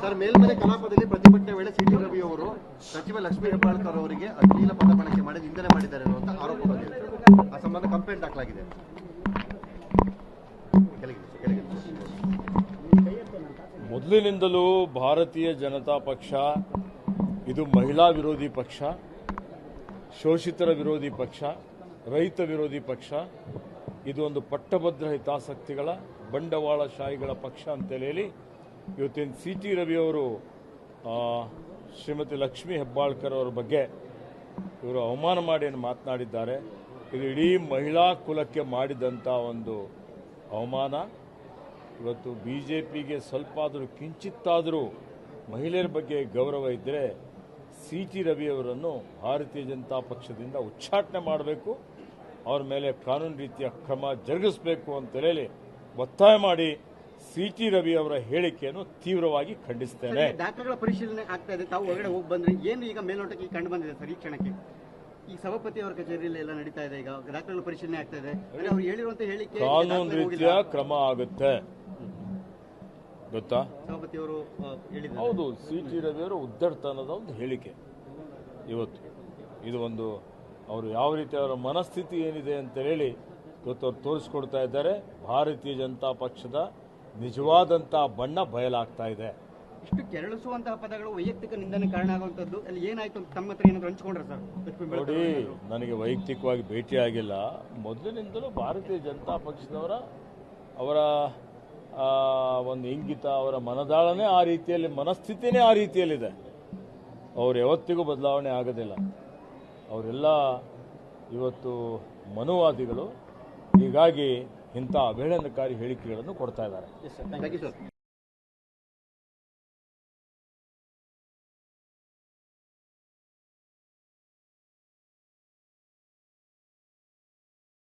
Sir ಮೇಲ್ಮನೆ ಕಲಾಪದಲ್ಲಿ ಪ್ರತಿಭಟನೆ ವೇಳೆ ಸಿಟಿ ರವಿ ಅವರು ಸಚಿವ ಲಕ್ಷ್ಮೀ ಹೆಬ್ಬಾಳ್ಕರ್ ಅವರಿಗೆ ಅಶ್ಲೀಲ ಪದ ಬಳಕೆ ಮಾಡಿ ನಿಂದನೆ ಮಾಡಿದ್ದಾರೆ ಅನ್ನುವಂತ ಆರೋಪ ಬಂದಿದೆ. ಆ ಸಂಬಂಧ ಕಂಪ್ಲೇಂಟ್ ಕೆಳಗಿದೆ ಮೊದಲಿನಿಂದಲೂ ಭಾರತೀಯ ಜನತಾ ಪಕ್ಷ, ಇದು ಮಹಿಳಾ ವಿರೋಧಿ ಪಕ್ಷ, ಶೋಷಿತರ ವಿರೋಧಿ ಪಕ್ಷ, ರೈತ ವಿರೋಧಿ ಪಕ್ಷ ಇದು ಒಂದು ಪಟ್ಟಭದ್ರ ಹಿತಾಸಕ್ತಿಗಳ ಬಂಡವಾಳಶಾಹಿಗಳ ಪಕ್ಷ ಅಂತ ಹೇಳಿ ಇವತ್ತಿನ ಸಿ ಟಿ ರವಿಯವರು ಶ್ರೀಮತಿ ಲಕ್ಷ್ಮೀ ಹೆಬ್ಬಾಳ್ಕರ್ ಅವರ ಬಗ್ಗೆ ಇವರು ಅವಮಾನ ಮಾಡಿ ಮಾತನಾಡಿದ್ದಾರೆ. ಇದು ಇಡೀ ಮಹಿಳಾ ಕುಲಕ್ಕೆ ಮಾಡಿದಂಥ ಒಂದು ಅವಮಾನ. ಇವತ್ತು ಬಿ ಜೆ ಪಿಗೆ ಸ್ವಲ್ಪ ಆದರೂ ಕಿಂಚಿತ್ತಾದರೂ ಮಹಿಳೆಯರ ಬಗ್ಗೆ ಗೌರವ ಇದ್ದರೆ ಸಿ ಟಿ ರವಿಯವರನ್ನು ಭಾರತೀಯ ಜನತಾ ಪಕ್ಷದಿಂದ ಉಚ್ಚಾಟನೆ ಮಾಡಬೇಕು. ಅವ್ರ ಮೇಲೆ ಕಾನೂನು ರೀತಿಯ ಕ್ರಮ ಜರುಗಿಸಬೇಕು ಅಂತ ಹೇಳಿ ಒತ್ತಾಯ ಮಾಡಿ ಸಿ ಟಿ ರವಿ ಅವರ ಹೇಳಿಕೆಯನ್ನು ತೀವ್ರವಾಗಿ ಖಂಡಿಸ್ತೇನೆ. ದಾಖಲೆಗಳ ಪರಿಶೀಲನೆ ಆಗ್ತಾ ಇದೆ. ತಾವು ಹೊರಗಡೆ ಹೋಗಿ ಬಂದ್ರೆ ಏನು ಈಗ ಮೇಲ್ನೋಟಕ್ಕೆ ಕಂಡು ಬಂದಿದೆ ಸರ್ ಈ ಕ್ಷಣಕ್ಕೆ? ಈ ಸಭಾಪತಿ ಅವರ ಕಚೇರಿಯಲ್ಲಿ ಎಲ್ಲ ನಡೀತಾ ಇದೆ ಈಗ. ದಾಖಲೆಗಳ ಪರಿಶೀಲನೆ ಆಗ್ತಾ ಇದೆ. ಅವ್ರು ಹೇಳಿರುವಂತ ಹೇಳಿಕೆ ಕಾನೂನು ರೀತಿಯ ಕ್ರಮ ಆಗುತ್ತೆ. ಗೊತ್ತಾ? ಸಭಾಪತಿ ಅವರು ಹೇಳಿದ್ರು ಹೌದು ಸಿ ಟಿ ರವಿ ಅವರು ಉದ್ದಡ್ತನದ ಒಂದು ಹೇಳಿಕೆ. ಇವತ್ತು ಇದು ಒಂದು ಅವರು ಯಾವ ರೀತಿ ಅವರ ಮನಸ್ಥಿತಿ ಏನಿದೆ ಅಂತ ಹೇಳಿ ಇವತ್ತು ಅವ್ರು ತೋರಿಸ್ಕೊಡ್ತಾ ಇದ್ದಾರೆ. ಭಾರತೀಯ ಜನತಾ ಪಕ್ಷದ ನಿಜವಾದಂಥ ಬಣ್ಣ ಬಯಲಾಗ್ತಾ ಇದೆ. ಇಷ್ಟು ಕೆರಳಿಸುವಂತಹ ಪದಗಳು ವೈಯಕ್ತಿಕ ನಿಂದನೆ ಕಾರಣ ಆಗುವಂಥದ್ದು ಅಲ್ಲಿ ಏನಾಯ್ತು ಅಂತ ತಮ್ಮ ಹತ್ರ ಏನಾದ್ರು ಹಂಚ್ಕೊಂಡ್ರೆ ಸರ್? ನೋಡಿ ನನಗೆ ವೈಯಕ್ತಿಕವಾಗಿ ಭೇಟಿಯಾಗಿಲ್ಲ ಮೊದಲಿನಿಂದಲೂ ಭಾರತೀಯ ಜನತಾ ಪಕ್ಷದವರ ಅವರ ಒಂದು ಇಂಗಿತ ಅವರ ಮನದಾಳನೇ ಆ ರೀತಿಯಲ್ಲಿ ಮನಸ್ಥಿತಿನೇ ಆ ರೀತಿಯಲ್ಲಿದೆ. ಅವ್ರು ಯಾವತ್ತಿಗೂ ಬದಲಾವಣೆ ಆಗೋದಿಲ್ಲ. ಅವರೆಲ್ಲ ಇವತ್ತು ಮನುವಾದಿಗಳು ಹೀಗಾಗಿ ಇಂಥ ಅಭಿನಂದಕಾರಿ ಹೇಳಿಕೆಗಳನ್ನು ಕೊಡ್ತಾ ಇದ್ದಾರೆ.